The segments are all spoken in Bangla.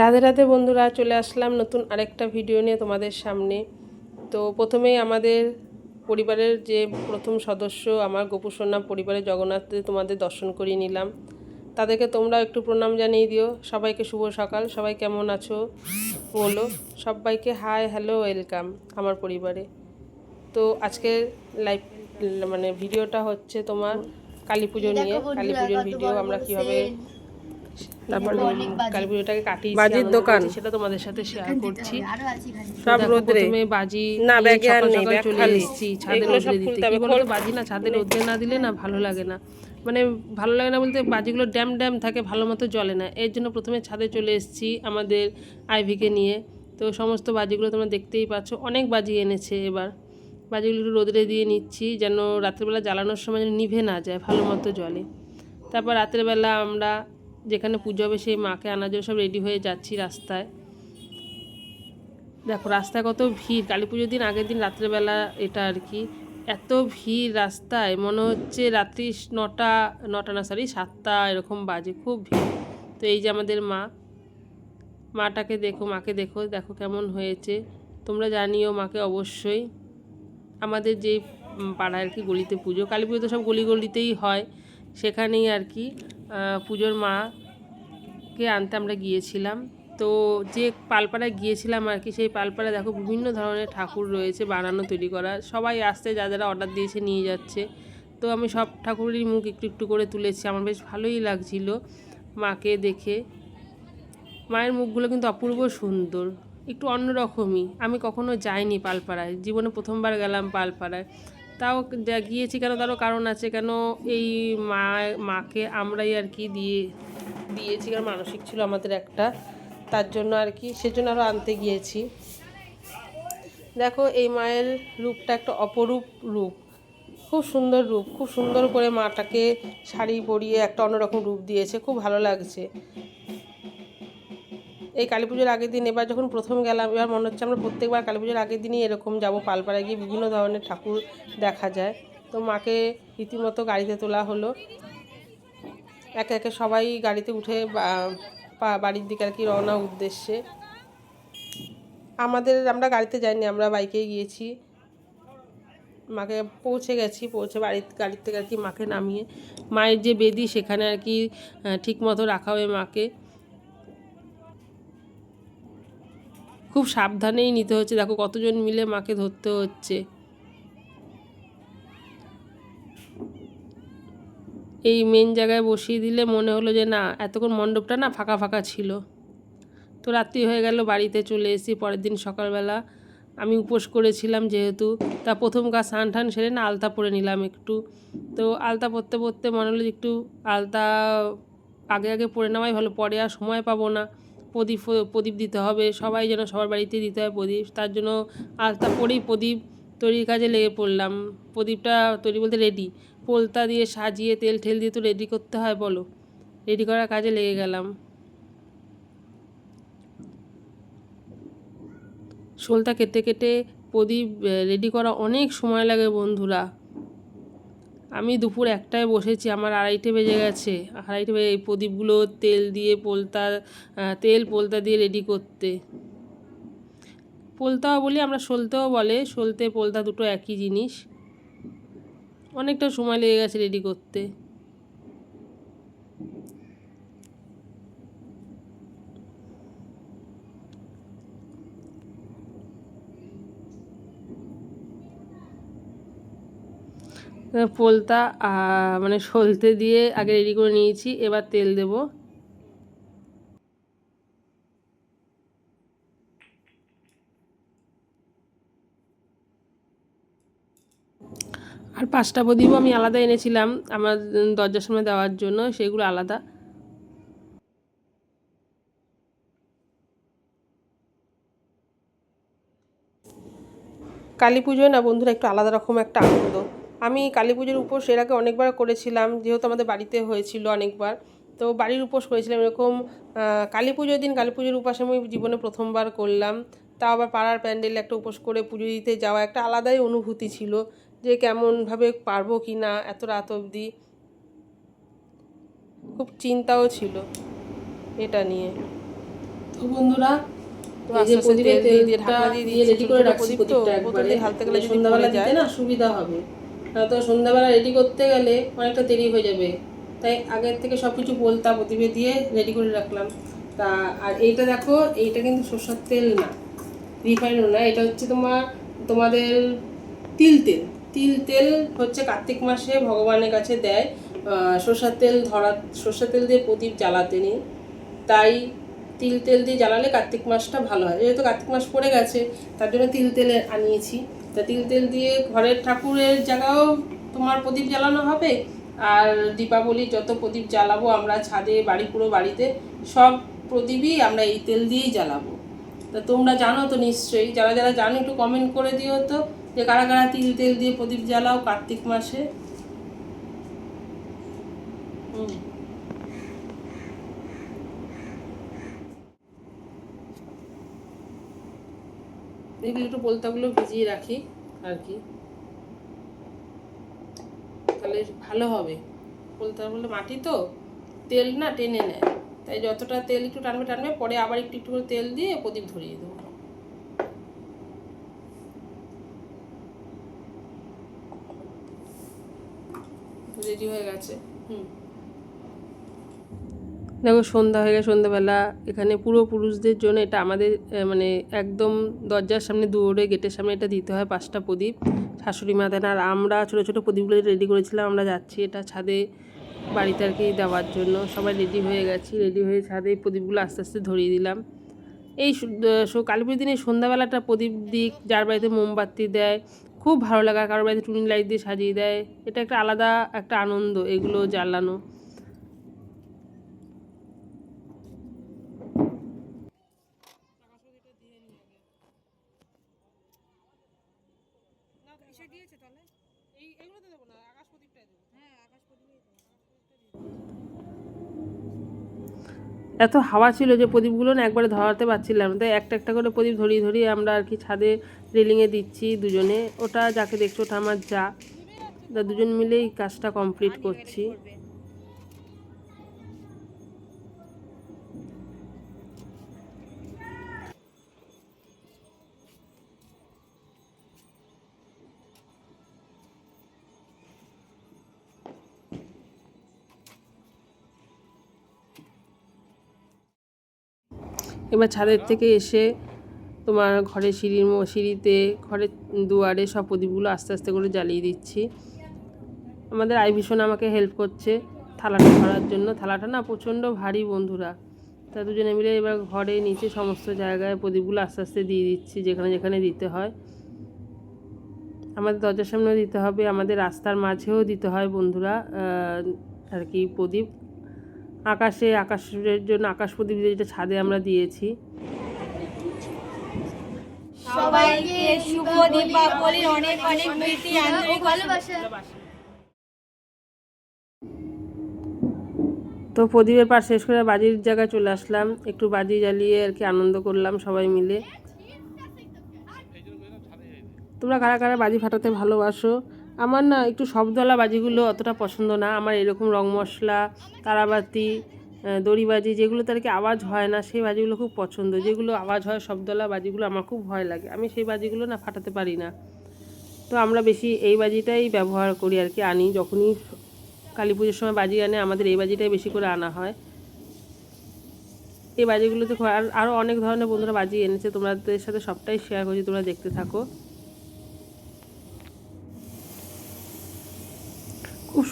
রাধে রাধে বন্ধুরা চলে আসলাম নতুন আরেকটা ভিডিও নিয়ে তোমাদের সামনে। তো প্রথমেই আমাদের পরিবারের যে প্রথম সদস্য আমার গোপুসোনা পরিবারের জগন্নাথে তোমাদের দর্শন করিয়ে নিলাম। তাদেরকে তোমরা একটু প্রণাম জানিয়ে দিও। সবাইকে শুভ সকাল। সবাই কেমন আছো? বলো। সবাইকে হাই হ্যালো ওয়েলকাম আমার পরিবারে। তো আজকের লাইভ মানে ভিডিওটা হচ্ছে তোমার কালী পুজো নিয়ে। কালী পুজোর ভিডিও আমরা কীভাবে তারপর কালী পুজোটাকে কাটিয়েছি বাজির দোকান। সেটা তোমাদের সাথে শেয়ার করছি। সব রোদ্রে বাজি না, ব্যাগে আর নেই, ব্যাগ খালি। এসেছি ছাদে রোদ্রে দিতে। কি বলতো বাজি না ছাদে রোদ্রে না দিলে না ভালো লাগে না। মানে ভালো লাগে না বলতে বাজিগুলো ড্যাম ড্যাম থাকে ভালো মতো জ্বলে না। এর জন্য প্রথমে ছাদে চলে এসেছি আমাদের আইভিকে নিয়ে। তো সমস্ত বাজিগুলো তোমরা দেখতেই পাচ্ছ অনেক বাজি এনেছে এবার। বাজিগুলো একটু রোদরে দিয়ে নিচ্ছি যেন রাত্রেবেলা জ্বালানোর সময় যেন নিভে না যায় ভালো মতো জলে তারপর রাত্রেবেলা আমরা যেখানে পুজো হবে, সেই মাকে আনার জন্য সব রেডি হয়ে যাচ্ছি রাস্তায়। দেখো, রাস্তায় কত ভিড়। কালী পুজোর দিন আগের দিন রাত্রেবেলা এটা আর কি। এত ভিড় রাস্তায়, মনে হচ্ছে রাত্রি নটা নটা না সরি সাতটা এরকম বাজে, খুব ভিড়। তো এই যে আমাদের মা, মাটাকে দেখো, মাকে দেখো দেখো কেমন হয়েছে। তোমরা জানিও মাকে অবশ্যই। আমাদের যে পাড়ায় আর কি গলিতে পুজো, কালী পুজো তো সব গলি গলিতেই হয়, সেখানেই আর কি। পুজোর মাকে আনতে আমরা গিয়েছিলাম। তো যে পালপাড়ায় গিয়েছিলাম আর কি, সেই পালপাড়ায় দেখো বিভিন্ন ধরনের ঠাকুর রয়েছে বানানো, তৈরি করা। সবাই আসতে যা যারা অর্ডার দিয়েছে নিয়ে যাচ্ছে। তো আমি সব ঠাকুরেরই মুখ একটু একটু করে তুলেছি, আমার বেশ ভালোই লাগছিল মাকে দেখে। মায়ের মুখগুলো কিন্তু অপূর্ব সুন্দর, একটু অন্যরকমই। আমি কখনো যাইনি পালপাড়ায়, জীবনে প্রথমবার গেলাম পালপাড়ায়। তাও গিয়েছি কেন তারও কারণ আছে, কেন এই মা, মাকে আমরাই আর কি দিয়ে, দিয়েছি, কারণ মানসিক ছিল আমাদের একটা। তার জন্য আর কি, সেজন্য আরও আনতে গিয়েছি। দেখো, এই মায়ের রূপটা একটা অপরূপ রূপ। খুব সুন্দর রূপ, খুব সুন্দর করে মাটাকে শাড়ি পরিয়ে একটা অন্যরকম রূপ দিয়েছে, খুব ভালো লাগছে। এই কালী পুজোর আগের দিন এবার যখন প্রথম গেলাম, এবার মনে হচ্ছে আমরা প্রত্যেকবার কালী পুজোর আগের দিনই এরকম যাব, পালপাড়ায় গিয়ে বিভিন্ন ধরনের ঠাকুর দেখা যায়। তো মাকে রীতিমতো গাড়িতে তোলা হলো। একে একে সবাই গাড়িতে উঠে বাড়ির দিকে আর কি রওনা উদ্দেশ্যে। আমাদের, আমরা গাড়িতে যাইনি, আমরা বাইকেই গিয়েছি। মাকে পৌঁছে গেছি, পৌঁছে বাড়ির, গাড়ির থেকে আর কি মাকে নামিয়ে। মায়ের যে বেদি সেখানে আর কি ঠিক মতো রাখা হবে মাকে। খুব সাবধানেই নিতে হচ্ছে। দেখো কতজন মিলে মাকে ধরতে হচ্ছে। এই মেন জায়গায় বসিয়ে দিলে মনে হলো যে না, এতক্ষণ মণ্ডপটা না ফাঁকা ফাঁকা ছিল। তো রাত্রি হয়ে গেল, বাড়িতে চলে এসেছি। পরের দিন সকালবেলা আমি উপোস করেছিলাম যেহেতু। তা প্রথম কাজ স্নান টান সেরে না আলতা পরে নিলাম একটু। তো আলতা পরতে পরতে মনে হলো একটু আলতা আগে আগে পরে নেওয়াই ভালো, পরে আর সময় পাবো না। প্রদীপ প্রদীপ দিতে হবে। সবাই যেন সবার বাড়িতে দিতে হয় প্রদীপ। তার জন্য আলতা পরেই প্রদীপ তৈরির কাজে লেগে পড়লাম। প্রদীপটা তৈরি বলতে রেডি পোলতা দিয়ে সাজিয়ে তেল ঠেল দিয়ে তো রেডি করতে হয়, বলো। রেডি করার কাজে লেগে গেলাম। শোলটা কেটে কেটে প্রদীপ রেডি করা অনেক সময় লাগে বন্ধুরা। আমি দুপুর একটায় বসেছি, আমার আড়াইটে বেজে গেছে। আড়াইটে বেজে এই প্রদীপগুলো তেল দিয়ে পোলতা তেল পোলতা দিয়ে রেডি করতে। পোলতাও বলি, আমরা সলতেও বলে, সলতে পোলতা দুটো একই জিনিস। অনেকটা সময় লেগে গেছে রেডি করতে। পোলতা মানে সলতে দিয়ে আগে রেডি করে নিয়েছি, এবার তেল দেব। আর পাঁচটা প্রদীপও আমি আলাদা এনেছিলাম আমার দরজার সামনে দেওয়ার জন্য, সেগুলো আলাদা। কালী পুজোয় না বন্ধুরা একটু আলাদা রকম একটা আনন্দ। আমি কালী পুজোর উপোস এর আগে অনেকবার করেছিলাম যেহেতু আমাদের বাড়িতে হয়েছিল অনেকবার। তো বাড়ির উপোস করেছিলাম এরকম কালী পুজোর দিন কালী পুজোর উপাস আমি জীবনে প্রথমবার করলাম। তাও আবার পাড়ার প্যান্ডেলে একটা উপোস করে পুজো দিতে যাওয়া একটা আলাদাই অনুভূতি ছিল যে কেমনভাবে পারব কি না এত রাত অবধি। খুব চিন্তাও ছিল এটা নিয়ে। তো তো বন্ধুরা তো তো, বোতল ঢালতে গেলে যদি যায়। না সুবিধা হবে। তো সন্ধ্যাবেলা রেডি করতে গেলে অনেকটা দেরি হয়ে যাবে। তাই আগের থেকে সব কিছু বলতা প্রদীপে দিয়ে রেডি করে রাখলাম। তা, আর এইটা দেখো, এইটা কিন্তু সর্ষের তেল না রিফাইনও না, এটা হচ্ছে তোমার, তোমাদের তিল তেল। তিল তেল হচ্ছে কার্তিক মাসে ভগবানের কাছে দেয় সর্ষের তেল ধরা, সর্ষের তেল দিয়ে প্রদীপ জ্বালাতে নেই তাই তিল তেল দিয়ে জ্বালালে কার্তিক মাসটা ভালো হয়। যেহেতু কার্তিক মাস পড়ে গেছে, তার জন্য তিল তেলে আনিয়েছি। তা তিল তেল দিয়ে ঘরের ঠাকুরের জায়গাও তোমার প্রদীপ জ্বালানো হবে। আর দীপাবলির যত প্রদীপ জ্বালাবো আমরা ছাদে, বাড়ি, পুরো বাড়িতে সব প্রদীপই আমরা এই তেল দিয়েই জ্বালাবো। তা তোমরা জানো তো নিশ্চয়ই, যারা যারা জানো একটু কমেন্ট করে দিও তো, যে কারা কারা তিল তেল দিয়ে প্রদীপ জ্বালাও কার্তিক মাসে। হুম। এগুলো একটু পোলতাগুলো ভিজিয়ে রাখি আর কি। তাহলে ভালো হবে। পোলতা বলে মাটি তো? তেল না টেনে নেয়। তাই যতটা তেল একটু টানবে টানবে, পরে আবার একটু একটু করে তেল দিয়ে প্রদীপ ধরিয়ে দেবো। রেডি হয়ে গেছে। হুম। দেখো সন্ধ্যা হয়ে গেছে সন্ধ্যাবেলা, এখানে পূর্বপুরুষদের জন্য এটা আমাদের মানে একদম দরজার সামনে দুয়ারে, গেটের সামনে এটা দিতে হয় পাঁচটা প্রদীপ। শাশুড়ি মা দেন, আর আমরা ছোটো ছোটো প্রদীপগুলো রেডি করেছিলাম, আমরা যাচ্ছি এটা ছাদে বাড়িতে আর কি দেওয়ার জন্য। সবাই রেডি হয়ে গেছি রেডি হয়ে ছাদে প্রদীপগুলো আস্তে আস্তে ধরিয়ে দিলাম। এই কালী পুজোর দিন এই সন্ধ্যাবেলাটা প্রদীপ দিক, যার বাড়িতে মোমবাতি দেয়, খুব ভালো লাগা কারোর বাড়িতে টুনি লাইট দিয়ে সাজিয়ে দেয়। এটা একটা আলাদা একটা আনন্দ, এগুলো জ্বালানো। এত হাওয়া ছিল যে প্রদীপগুলো না একবারে ধরাতে পারছিলাম তাই একটা একটা করে প্রদীপ ধরিয়ে ধরিয়ে আমরা আর কি ছাদে রেলিংয়ে দিচ্ছি দুজনে। ওটা যাকে দেখছ ওটা আমার যা। দুজন মিলেই কাজটা কমপ্লিট করছি। এবার ছাদের থেকে এসে তোমার ঘরে সিঁড়ির সিঁড়িতে, ঘরের দুয়ারে সব প্রদীপগুলো আস্তে আস্তে করে জ্বালিয়ে দিচ্ছি। আমাদের আই ভীষণ আমাকে হেল্প করছে থালাটা ধরার জন্য। থালাটা না প্রচণ্ড ভারী বন্ধুরা। তা দুজনে মিলে এবার ঘরে নিচে সমস্ত জায়গায় প্রদীপগুলো আস্তে আস্তে দিয়ে দিচ্ছি, যেখানে যেখানে দিতে হয়। আমাদের দরজার সামনেও দিতে হবে, আমাদের রাস্তার মাঝেও দিতে হয় বন্ধুরা আর কি প্রদীপ। আকাশে আকাশের জন্য আকাশ প্রদীপ যেটা ছাদে আমরা দিয়েছি। সবাইকে শুভ দীপাবলির অনেক অনেক প্রীতি আন্তরিক ভালোবাসা। তো প্রদীপের পার শেষ করে বাজির জায়গায় চলে আসলাম। একটু বাজি জ্বালিয়ে আর কি আনন্দ করলাম সবাই মিলে। তোমরা কারা কারা বাজি ফাটাতে ভালোবাসো? আমার না একটু শব্দওয়ালা বাজিগুলো অতটা পছন্দ না। আমার এরকম রং মশলা, তারাবাতি দড়িবাজি যেগুলোতে আর কি আওয়াজ হয় না, সেই বাজিগুলো খুব পছন্দ। যেগুলো আওয়াজ হয় শব্দওয়ালা বাজিগুলো আমার খুব ভয় লাগে। আমি সেই বাজিগুলো না ফাটাতে পারি না। তো আমরা বেশি এই বাজিটাই ব্যবহার করি আর কি, আনি। যখনই কালী পুজোর সময় বাজি আনে, আমাদের এই বাজিটাই বেশি করে আনা হয়। এই বাজিগুলোতে আর আরও অনেক ধরনের বন্ধুরা বাজি এনেছে। তোমাদের সাথে সবটাই শেয়ার করছি, তোমরা দেখতে থাকো।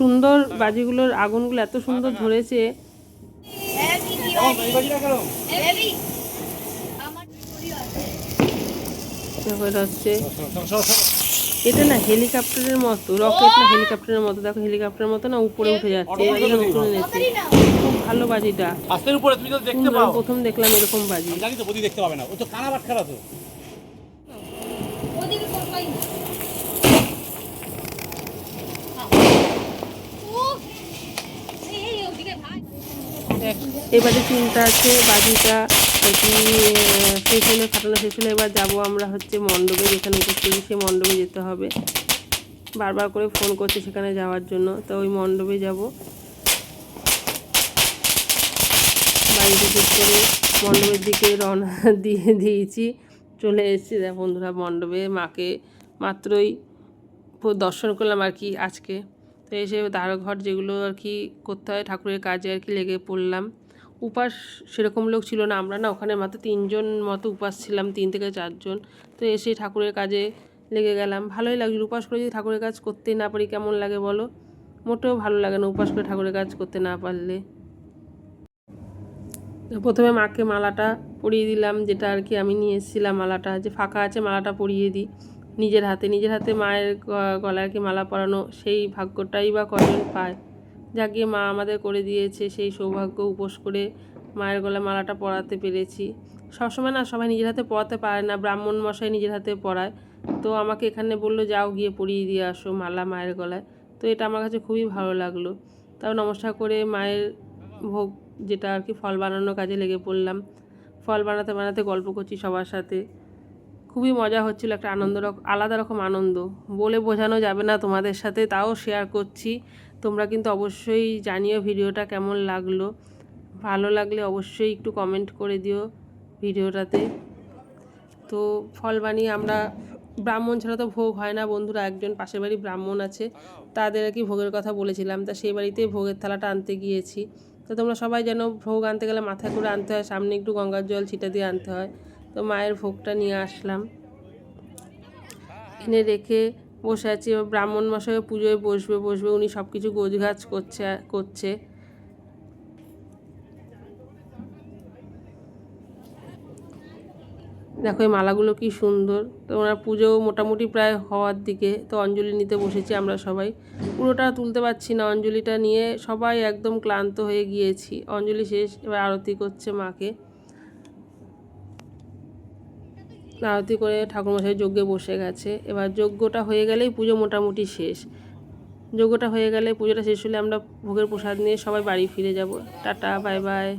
সুন্দর বাজিগুলোর আগুনগুলো এত সুন্দর ধরেছে। হচ্ছে এটা না হেলিকপ্টারের মতো রকেট না হেলিকপ্টারের মতো। দেখো হেলিকপ্টারের মতো না উপরে উঠে যাচ্ছে খুব ভালো বাজিটা। প্রথম দেখলাম এরকম বাজি। দেখতে পাবে না। ও তো কানা বাটখারা তো। এবারে চিন্তা আছে, বাজিটা কি শেষ হলে ফাটানো শেষ হলে এবার যাব আমরা হচ্ছে মণ্ডপে, যেখানে উপস্থিত সেই মণ্ডপে যেতে হবে। বারবার করে ফোন করছে সেখানে যাওয়ার জন্য, তো ওই মণ্ডপে যাব। বাড়িতে ঠিক করে মণ্ডপের দিকে রওনা দিয়ে দিয়েছি। চলে এসেছি বন্ধুরা মণ্ডপে, মাকে মাত্রই দর্শন করলাম আর কি আজকে। তো এসে দ্বারঘর যেগুলো আর কি করতে হয়, ঠাকুরের কাজে আর কি লেগে পড়লাম। উপাস সেরকম লোক ছিল না, আমরা না ওখানে মাত্র তিনজন মতো উপাস ছিলাম, তিন থেকে চারজন। তো এসে ঠাকুরের কাজে লেগে গেলাম। ভালোই লাগল উপাস করে যদি ঠাকুরের কাজ করতেই না পারি কেমন লাগে বলো? মোটেও ভালো লাগে না উপাস করে ঠাকুরের কাজ করতে না পারলে। প্রথমে মাকে মালাটা পরিয়ে দিলাম, যেটা আর কি আমি নিয়ে এসেছিলাম মালাটা, যে ফাঁকা আছে মালাটা পরিয়ে দিই। নিজের হাতে নিজের হাতে মায়ের গ- গলায় আর কি মালা পরানো সেই ভাগ্যটাই বা কজন পায়? যাকে মা আমাদের করে দিয়েছে, সেই সৌভাগ্য উপোস করে মায়ের গলায় মালাটা পরাতে পেরেছি। সবসময় না, সবাই নিজের হাতে পরাতে পারে না। ব্রাহ্মণ মশাই নিজের হাতে পরায়। তো আমাকে এখানে বলল, যাও গিয়ে পরিয়ে দিয়ে আসো মালা মায়ের গলায়। তো এটা আমার কাছে খুবই ভালো লাগল। তাও নমস্কার করে মায়ের ভোগ যেটা আর কি ফল বানানোর কাজে লেগে পড়লাম। ফল বানাতে বানাতে গল্প করছি সবার সাথে। খুবই মজা হচ্ছিল একটা আনন্দ আলাদা রকম আনন্দ। বলে বোঝানো যাবে না তোমাদের সাথে, তাও শেয়ার করছি। তোমরা কিন্তু অবশ্যই জানিও ভিডিওটা কেমন লাগল। ভালো লাগলে অবশ্যই একটু কমেন্ট করে দিও ভিডিওটাতে। তো ফল বানিয়ে আমরা ব্রাহ্মণ ছাড়া তো ভোগ হয় না বন্ধুরা, একজন পাশের বাড়ি ব্রাহ্মণ আছে, তাদের আর কি ভোগের কথা বলেছিলাম। তা সেই বাড়িতেই ভোগের থালাটা আনতে গিয়েছি। তো তোমরা সবাই যেন ভোগ আনতে গেলে মাথায় করে আনতে হয়, সামনে একটু গঙ্গার জল ছিটা দিয়ে আনতে হয়। তো মায়ের ভোগটা নিয়ে আসলাম। এনে রেখে বসে আছি, এবার ব্রাহ্মণ মশাই পুজোয় বসবে বসবে, উনি সব কিছু গোছগাছ করছে করছে। দেখো, এই মালাগুলো কি সুন্দর। তো ওনার পুজো মোটামুটি প্রায় হওয়ার দিকে, তো অঞ্জলি নিতে বসেছি আমরা সবাই। পুরোটা তুলতে পারছি না, অঞ্জলিটা নিয়ে সবাই একদম ক্লান্ত হয়ে গিয়েছি। অঞ্জলি শেষ, এবার আরতি করছে মাকে। আরতি করে ঠাকুরমশাই যজ্ঞে বসে গেছে। এবার যজ্ঞটা হয়ে গেলেই পুজো মোটামুটি শেষ। যজ্ঞটা হয়ে গেলে পুজোটা শেষ হলে আমরা ভোগের প্রসাদ নিয়ে সবাই বাড়ি ফিরে যাব। Tata, bye bye.